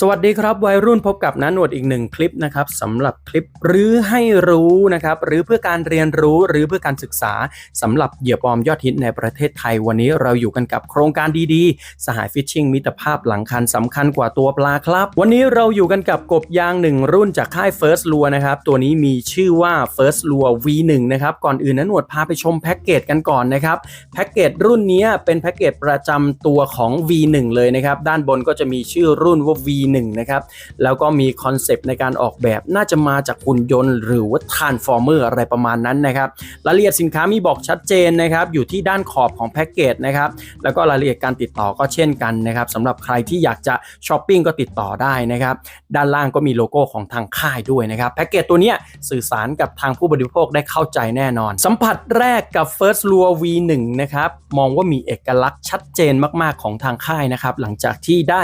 สวัสดีครับวัยรุ่นพบกับน้าหนวดอีกหนึ่งคลิปนะครับสำหรับคลิปหรือให้รู้นะครับหรือเพื่อการเรียนรู้หรือเพื่อการศึกษาสำหรับเหยื่อปลอมยอดฮิตในประเทศไทยวันนี้เราอยู่กันกับโครงการดีๆ สหายฟิชชิงมิตรภาพหลังคันสำคัญกว่าตัวปลาครับ วันนี้เราอยู่กันกับกบยางหนึ่งรุ่นจากค่าย First Lure นะครับตัวนี้มีชื่อว่า First Lure V1 นะครับก่อนอื่นน้าหนวดพาไปชมแพ็กเกจกันก่อนนะครับแพ็กเกจรุ่นนี้เป็นแพ็กเกจประจำตัวของ V1 เลยนะครับด้านบนก็จะมีชื่อรุ่นว่า V 1นะครับแล้วก็มีคอนเซปต์ในการออกแบบน่าจะมาจากหุ่นยนต์หรือว่าทรานฟอร์เมอร์อะไรประมาณนั้นนะครับรายละเอียดสินค้ามีบอกชัดเจนนะครับอยู่ที่ด้านขอบของแพ็กเกจนะครับแล้วก็รายละเอียดการติดต่อก็เช่นกันนะครับสำหรับใครที่อยากจะช้อปปิ้งก็ติดต่อได้นะครับด้านล่างก็มีโลโก้ของทางค่ายด้วยนะครับแพ็กเกจตัวเนี้ยสื่อสารกับทางผู้บริโภคได้เข้าใจแน่นอน สัมผัสแรกกับ First Lure V1 นะครับมองว่ามีเอกลักษณ์ชัดเจนมาก ๆ ของทางค่ายนะครับหลังจากที่ได้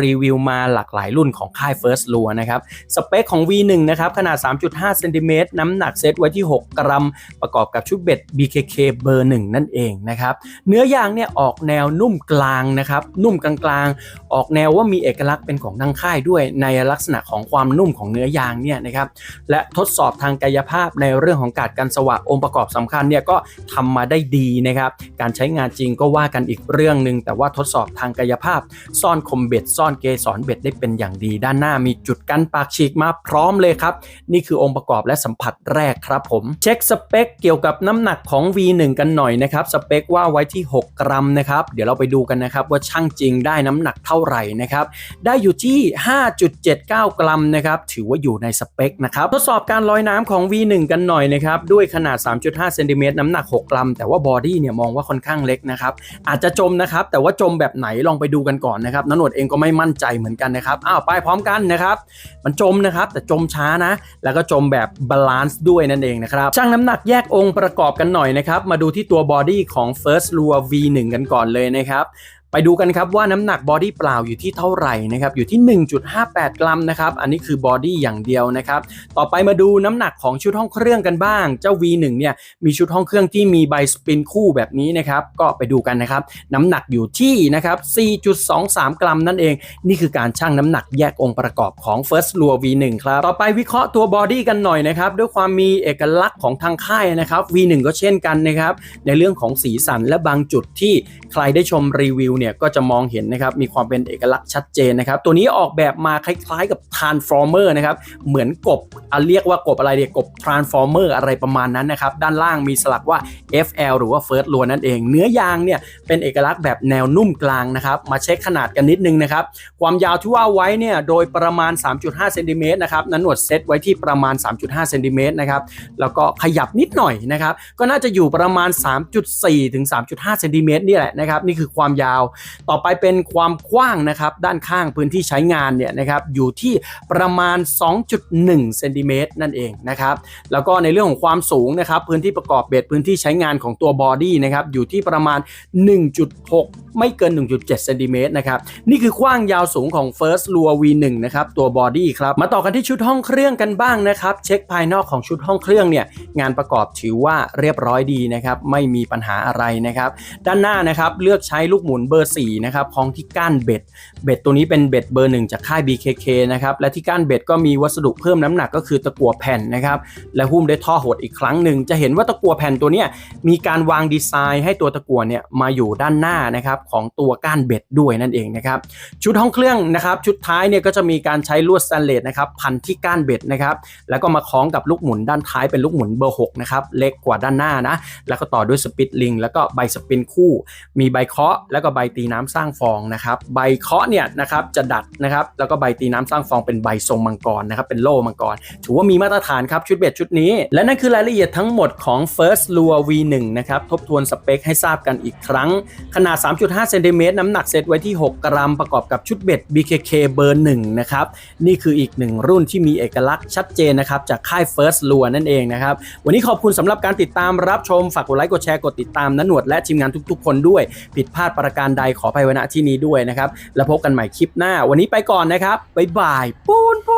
รีวิวมาหลากหลายรุ่นของค่าย First l u r นะครับ สเปคของ V1 นะครับขนาด 3.5เซนติเมตรน้ำหนักเซตไว้ที่ 6 กรัม ประกอบกับชุดเบ็ด BKK เบอร์ 1 นั่นเองนะครับ เนื้อยางเนี่ยออกแนวนุ่มกลางนะครับ นุ่มกลางๆ ออกแนวว่ามีเอกลักษณ์เป็นของทางค่ายด้วยในลักษณะของความนุ่มของเนื้อยางเนี่ยนะครับและทดสอบทางกายภาพในเรื่องของการกันสวะองค์ประกอบสำคัญเนี่ยก็ทำมาได้ดีนะครับการใช้งานจริงก็ว่ากันอีกเรื่องหนึ่งแต่ว่าทดสอบทางกายภาพ ซ่อนคมเบ็ดซ่อนเกสรเบ็ดได้เป็นอย่างดี ด้านหน้ามีจุดกันปากฉีกมาพร้อมเลยครับ นี่คือองค์ประกอบและสัมผัสแรกครับผม เช็คสเปคเกี่ยวกับน้ำหนักของ V1 กันหน่อยนะครับ สเปคว่าไว้ที่ 6 กรัมนะครับ เดี๋ยวเราไปดูกันนะครับว่าช่างจริงได้น้ำหนักเท่าไหร่นะครับ ได้อยู่ที่ 5.79 กรัมนะครับถือว่าอยู่ในสเปคนะครับทดสอบการลอยน้ำของ V1 กันหน่อยนะครับด้วยขนาด 3.5 เซนติเมตรน้ำหนัก 6 กรัม แต่ว่าบอดี้เนี่ยมองว่าค่อนข้างเล็กนะครับอาจจะจมนะครับแต่ว่าจมแบบไหนลองไปดูกันก่อนนะครับนนวดเองก็ไม่มั่นใจเหมือนกันนะครับอ้าวไปพร้อมกันนะครับ มันจมนะครับ แต่จมช้านะ แล้วก็จมแบบบาลานซ์ด้วยนั่นเองนะครับช่างน้ำหนักแยกองค์ประกอบกันหน่อยนะครับ มาดูที่ตัวบอดี้ของ First Lure V1 กันก่อนเลยนะครับ ไปดูกันครับว่าน้ำหนักบอดี้เปล่าอยู่ที่เท่าไหร่นะครับอยู่ที่ 1.58 กรัมนะครับอันนี้คือบอดี้อย่างเดียวนะครับต่อไปมาดูน้ำหนักของชุดห้องเครื่องกันบ้าง เจ้า V1 เนี่ยมีชุดห้องเครื่องที่มีใบสปินคู่แบบนี้นะครับก็ไปดูกันนะครับน้ำหนักอยู่ที่นะครับ 4.23 กรัมนั่นเอง นี่คือการชั่งน้ำหนักแยกองค์ประกอบของ First Lure V1 ครับต่อไปวิเคราะห์ตัวบอดี้กันหน่อยนะครับด้วยความมีเอกลักษณ์ของทางค่ายนะครับ V1 ก็เช่นกันนะครับในเรื่องของสีสันและบางจุดที่ใครได้ชมรีวิวเนี่ยก็จะมองเห็นนะครับมีความเป็นเอกลักษณ์ชัดเจนนะครับตัวนี้ออกแบบมาคล้ายๆกับ Transformer นะครับเหมือนกบอะเรียกว่ากบอะไรเดียกบ Transformer อะไรประมาณนั้นนะครับด้านล่างมีสลักว่า FL หรือว่า First Lure นั่นเอง เนื้อยางเนี่ยเป็นเอกลักษณ์แบบแนวนุ่มกลางนะครับมาเช็คขนาดกันนิดนึงนะครับความยาวที่ว่าไว้เนี่ยโดยประมาณ 3.5เซนติเมตรนะครับนั้นหนวดเซตไว้ที่ประมาณ 3.5เซนติเมตรนะครับแล้วก็ขยับนิดหน่อยนะครับก็น่าจะอยู่ประมาณ 3.4 ถึง 3.5เซนติเมตรนี่แหละนะครับนี่คือความยาวต่อไปเป็นความกว้างนะครับด้านข้างพื้นที่ใช้งานเนี่ยนะครับอยู่ที่ประมาณ 2.1เซนติเมตรนั่นเองนะครับแล้วก็ในเรื่องของความสูงนะครับพื้นที่ประกอบเบ็ดพื้นที่ใช้งานของตัวบอดี้นะครับอยู่ที่ประมาณ 1.6ไม่เกิน 1.7เซนติเมตรนะครับ นี่คือกว้างยาวสูงของ First Lure V1 นะครับ ตัวบอดี้ครับ มาต่อกันที่ชุดห้องเครื่องกันบ้างนะครับ เช็คภายนอกของชุดห้องเครื่องเนี่ย งานประกอบถือว่าเรียบร้อยดีนะครับ ไม่มีปัญหาอะไรนะครับ ด้านหน้านะครับ เลือกใช้ลูกหมุนเบอร์ 4 นะครับคล้องที่ก้านเบ็ด เบ็ดตัวนี้เป็นเบ็ดเบอร์หนึ่งจากค่าย BKK นะครับ และที่ก้านเบ็ดก็มีวัสดุเพิ่มน้ำหนักก็คือตะกั่วแผ่นนะครับ และหุ้มด้วยท่อหดอีกครั้งหนึ่ง จะเห็นว่าตะกั่วแผ่นตัวนี้มีการวางดีไซน์ให้ตัวตะกั่วเนี่ยมาอยู่ด้านหน้านะครับของตัวก้านเบ็ดด้วยนั่นเองนะครับชุดห้องเครื่องนะครับชุดท้ายเนี่ยก็จะมีการใช้ลวดสแตนเลสนะครับพันที่ก้านเบ็ดนะครับแล้วก็มาคล้องกับลูกหมุนด้านท้ายเป็นลูกหมุนเบอร์6นะครับเล็กกว่าด้านหน้านะแล้วก็ต่อด้วยสปิตลิงแล้วก็ใบสปินคู่ มีใบเคาะแล้วก็ใบตีน้ำสร้างฟองนะครับใบเคาะเนี่ยนะครับจะดัดนะครับแล้วก็ใบตีน้ำสร้างฟองเป็นใบทรงมังกรนะครับเป็นโล่มังกรถือว่ามีมาตรฐานครับชุดเบ็ดชุดนี้ และนั่นคือรายละเอียดทั้งหมดของ First Lure V1 นะครับทบทวนสเปคให้ทราบกันอีกครั้งขนาด3.5เซนติเมตรน้ำหนักเซตไว้ที่ 6 กรัมประกอบกับชุดเบ็ด BKK เบอร์ 1 นะครับ นี่คืออีกหนึ่งรุ่นที่มีเอกลักษณ์ชัดเจนนะครับ จากค่าย First Lure นั่นเองนะครับ วันนี้ขอบคุณสำหรับการติดตามรับชม ฝากกดไลค์กดแชร์กดติดตามนหนวดและทีมงานทุกๆ คนด้วย ผิดพลาดประการใดขอไปวณที่นี้ด้วยนะครับ แล้วพบกันใหม่คลิปหน้า วันนี้ไปก่อนนะครับบ๊ายบายปูนปูน